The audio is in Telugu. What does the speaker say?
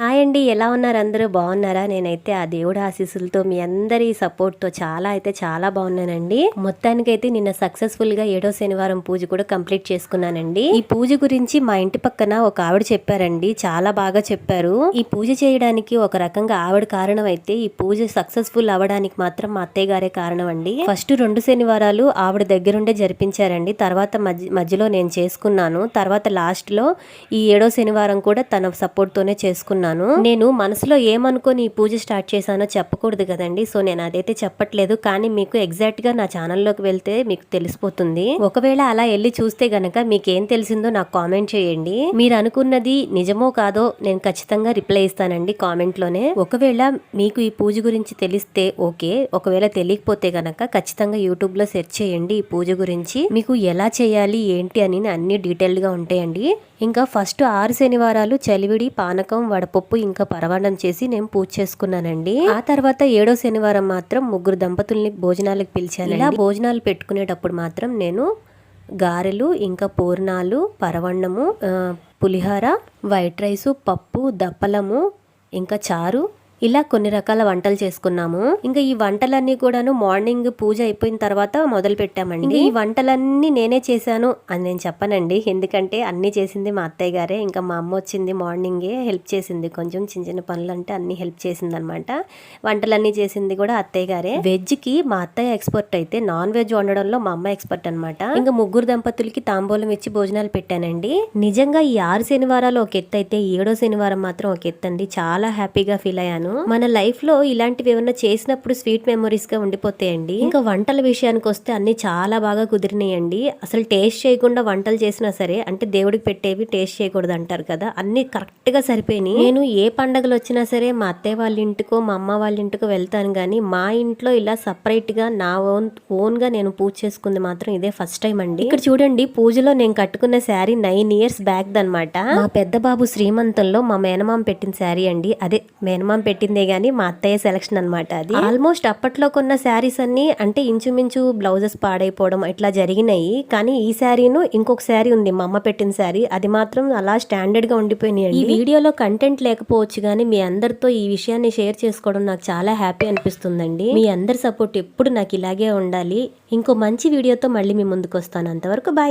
Hi. హాయ్ అండి ఎలా ఉన్నారు? అందరూ బాగున్నారా? నేనైతే ఆ దేవుడు ఆశీస్సులతో మీ అందరి సపోర్ట్తో చాలా అయితే చాలా బాగున్నానండి. మొత్తానికైతే నిన్న సక్సెస్ఫుల్గా ఏడో శనివారం పూజ కూడా కంప్లీట్ చేసుకున్నానండి. ఈ పూజ గురించి మా ఇంటి పక్కన ఒక ఆవిడ చెప్పారండి. చాలా బాగా చెప్పారు. ఈ పూజ చేయడానికి ఒక రకంగా ఆవిడ కారణం అయితే ఈ పూజ సక్సెస్ఫుల్ అవ్వడానికి మాత్రం మా అత్తయ్య గారే కారణం అండి ఫస్ట్ రెండు శనివారాలు ఆవిడ దగ్గరుండే జరిపించారండి. తర్వాత మధ్య మధ్యలో నేను చేసుకున్నాను. తర్వాత లాస్ట్లో ఈ ఏడో శనివారం కూడా తన సపోర్ట్ తోనే చేసుకున్నాను. నేను మనసులో ఏమనుకొని ఈ పూజ స్టార్ట్ చేశానో చెప్పకూడదు కదండి. సో నేను అదైతే చెప్పట్లేదు. కానీ మీకు ఎగ్జాక్ట్గా నా ఛానల్లోకి వెళ్తే మీకు తెలిసిపోతుంది. ఒకవేళ అలా వెళ్ళి చూస్తే గనక మీకు ఏం తెలిసిందో నాకు కామెంట్ చేయండి. మీరు అనుకున్నది నిజమో కాదో నేను ఖచ్చితంగా రిప్లై ఇస్తానండి కామెంట్లోనే ఒకవేళ మీకు ఈ పూజ గురించి తెలిస్తే ఓకే. ఒకవేళ తెలియకపోతే గనక ఖచ్చితంగా యూట్యూబ్లో సెర్చ్ చేయండి ఈ పూజ గురించి. మీకు ఎలా చేయాలి ఏంటి అని అన్ని డీటెయిల్డ్గా ఉంటాయండి. ఇంకా ఫస్ట్ ఆరు శనివారాలు చలివిడి పానకం వడపప్పు ఇంకా పరవాణం చేసి నేను పూజ చేసుకున్నానండి. ఆ తర్వాత ఏడో శనివారం మాత్రం ముగ్గురు దంపతుల్ని భోజనాలకు పిలిచాను ఇలా భోజనాలు పెట్టుకునేటప్పుడు మాత్రం నేను గారెలు ఇంకా పూర్ణాలు పరవన్నము పులిహార పులిహోర వైట్ రైసు పప్పు దప్పలము ఇంకా చారు ఇలా కొన్ని రకాల వంటలు చేసుకున్నాము. ఇంకా ఈ వంటలన్నీ కూడాను మార్నింగ్ పూజ అయిపోయిన తర్వాత మొదలు పెట్టామండి. ఈ వంటలన్నీ నేనే చేశాను అని నేను చెప్పనండి. ఎందుకంటే అన్ని చేసింది మా అత్తయ్య గారే. ఇంకా మా అమ్మ వచ్చింది మార్నింగే హెల్ప్ చేసింది. కొంచెం చిన్న చిన్న పనులు అంటే అన్ని హెల్ప్ చేసింది అనమాట వంటలన్నీ చేసింది కూడా అత్తయ్య గారే. వెజ్కి మా అత్తయ్య ఎక్స్పర్ట్ అయితే నాన్ వెజ్ వండడంలో మా అమ్మ ఎక్స్పర్ట్ అనమాట. ఇంకా ముగ్గురు దంపతులకి తాంబూలం ఇచ్చి భోజనాలు పెట్టానండి. నిజంగా ఈ ఆరు శనివారాలు ఒక ఎత్తు అయితే ఏడో శనివారం మాత్రం ఒక ఎత్తు అండి చాలా హ్యాపీగా ఫీల్ అయ్యాను. మన లైఫ్లో ఇలాంటివి ఏమైనా చేసినప్పుడు స్వీట్ మెమరీస్గా ఉండిపోతాయండి? ఇంకా వంటల విషయానికి వస్తే అన్ని చాలా బాగా కుదిరినాయండి. అసలు టేస్ట్ చేయకుండా వంటలు చేసినా సరే అంటే దేవుడికి పెట్టేవి టేస్ట్ చేయకూడదు అంటారు కదా అన్ని కరెక్ట్గా సరిపోయినాయి. నేను ఏ పండగలు వచ్చినా సరే మా అత్తయ్య వాళ్ళ ఇంటికో మా అమ్మ వాళ్ళ ఇంటికో వెళ్తాను కానీ మా ఇంట్లో ఇలా సపరేట్గా నా ఓన్ ఓన్గా నేను పూజ చేసుకుంది మాత్రం ఇదే ఫస్ట్ టైం అండి. ఇక్కడ చూడండి పూజలో నేను కట్టుకున్న శారీ నైన్ ఇయర్స్ బ్యాక్ దనమాట మా పెద్ద బాబు శ్రీమంతంలో మా మేనమామ పెట్టిన శారీ అండి. అదే మేనమామ పెట్టిందే గానీ మా అత్తయ్య సెలక్షన్ అన్నమాట అది. ఆల్మోస్ట్ అప్పట్లో కొన్న శారీస్ అన్ని అంటే ఇంచుమించు బ్లౌజెస్ పాడైపోవడం ఇట్లా జరిగినాయి. కానీ ఈ శారీను ఇంకొక శారీ ఉంది మా అమ్మ పెట్టిన శారీ. అది మాత్రం అలా స్టాండర్డ్గా ఉండిపోయినాయి ఈ వీడియోలో కంటెంట్ లేకపోవచ్చు కానీ మీ అందరితో ఈ విషయాన్ని షేర్ చేసుకోవడం నాకు చాలా హ్యాపీ అనిపిస్తుందండి. మీ అందరి సపోర్ట్ ఎప్పుడు నాకు ఇలాగే ఉండాలి. ఇంకో మంచి వీడియోతో మళ్ళీ మీ ముందుకు వస్తాను. అంతవరకు బాయ్